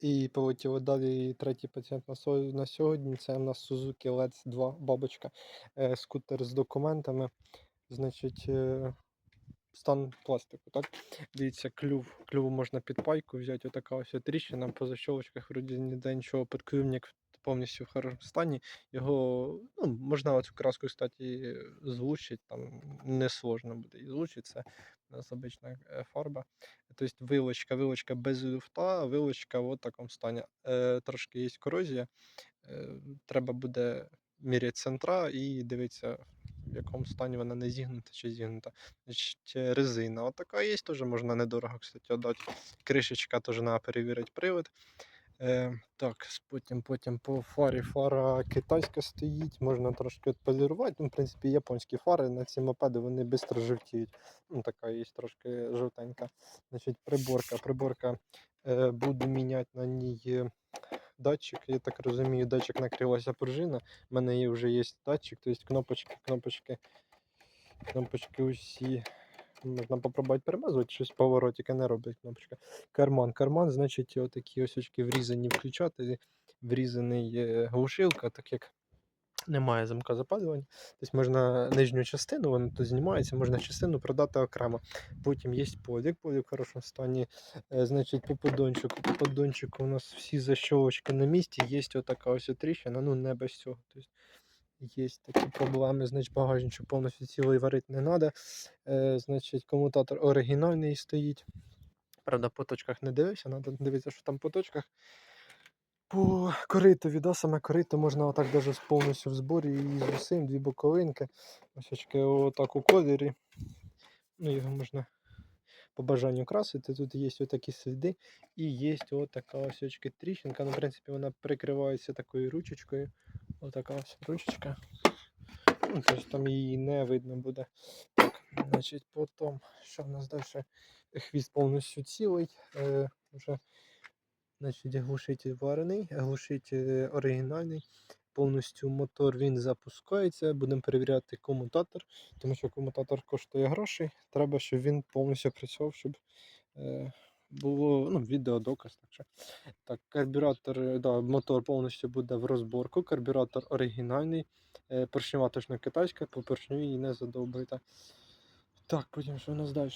І полетіло далі третій пацієнт на, сьогодні. Це у нас Suzuki LEDS 2 бабочка. Е, скутер з документами. Значить, е, стан пластику, так? Дивіться, клюв. Клюв можна під пайку взяти. Отака ось тріщина по защолочках, вроді ніде нічого. Підклювник повністю в хорошому стані. Його ну, можна цю краску, кстати, злучити, там не сложно буде і злучити. Це у е, фарба. Тобто вилочка, вилочка без люфта, вилочка в такому стані. Е, трошки є корозія. Е, треба буде міряти центра і дивитися, в якому стані вона не зігнута чи зігнута. Значить, е, резина. От така є, теж можна недорого, кстати, віддати. Кришечка теж треба перевірити привод. Е, так, потім, потім по фарі. Фара китайська стоїть, можна трошки відполірувати. Ну, в принципі, японські фари на ці мопеди вони швидко жовтіють. Ну, така є трошки жовтенька. Значить, приборка. Приборка е, буду міняти на ній е, датчик. Я так розумію, датчик накрилася пружина. У мене вже є датчик, тобто кнопочки, кнопочки, кнопочки усі. Можна попробувати перемазувати, щось поворотика не робить кнопочка. Карман. Карман, значить, отакі ось врізані включати, врізаний е, глушилка, так як немає замка запалювання. Тобто можна нижню частину, вона тут знімається, можна частину продати окремо. Потім є подік, подік в хорошому стані. Е, Значить, по поддончику. По поддончику у нас всі защолочки на місці, є отака ось тріщина, ну не без цього. Тобто, є такі проблеми, значить багажничок повністю цілий варити не треба. Е, значить, комутатор оригінальний стоїть. Правда, по точках не дивився, треба дивитися, що там по точках. По коритові, да, саме корито можна отак даже повністю в зборі і з усім, дві боковинки. Ось отак у кольорі. Ну, його можна по бажанню красити. Тут є отакі сліди і є отака ось тріщинка. Ну, в принципі, вона прикривається такою ручечкою. Отака ось ручечка. Ну, тобто там її не видно буде. Так, значить, потім, що в нас далі? Хвіст повністю цілий. Е, вже, значить, глушитель варений, глушитель оригінальний. Повністю мотор він запускається. Будемо перевіряти комутатор, тому що комутатор коштує грошей. Треба, щоб він повністю працював, щоб е, було ну, відеодоказ. Так, що. так, карбюратор, е, да, мотор повністю буде в розборку. Карбюратор оригінальний. Е, поршнева точно китайська, по поршню її не задовбуєте. Так, потім що у нас далі?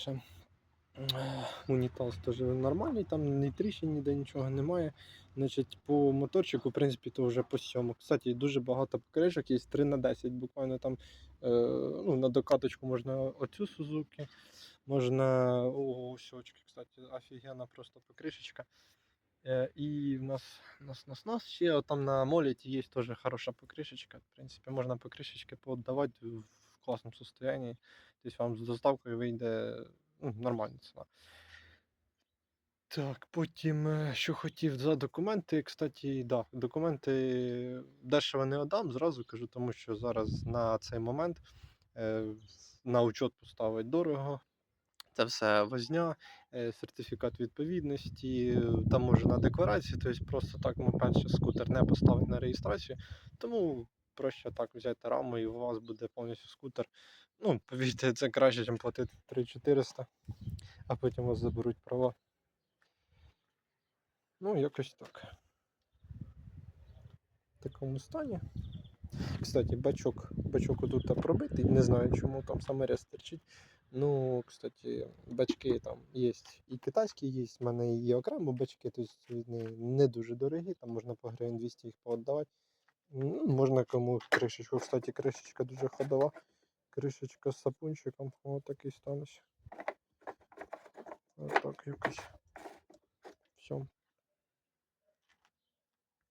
Унітаз теж нормальний, там ні тріщин, ніде нічого немає. Значить, по моторчику, в принципі, то вже по сьому. Кстати, дуже багато покришок є 3 на 10. Буквально там е, ну, на докаточку можна оцю Сузуки, можна о, ось кстати, офігенна просто покришечка. І в нас, нас, нас, нас ще там на моліті є теж хороша покришечка. В принципі, можна покришечки поотдавати в класному состоянии. Тобто вам з доставкою вийде ну, нормальна ціна. Так, потім, е, що хотів за документи. Кстати, да, документи дешево не отдам, зразу кажу, тому що зараз на цей момент е, на учет поставити дорого. Це все возня, е, сертифікат відповідності, е, таможена декларація, тобто просто так ми перше скутер не поставить на реєстрацію. Тому проще так взяти раму і у вас буде повністю скутер. Ну, повірте, це краще, ніж платити 3400, а потім вас заберуть права. Ну, якось так. В такому стані. Кстати, бачок, бачок тут пробитий, не знаю, чому там саморез терчить. Ну, кстати, бачки там є і китайські є, в мене є окремо бачки, тобто вони не дуже дорогі, там можна по гривень 200 їх поотдавати. Ну, можна кому кришечку, кстати, кришечка дуже ходова. Кришечка з сапунчиком, ось такий станеш. Ось так якось. Все.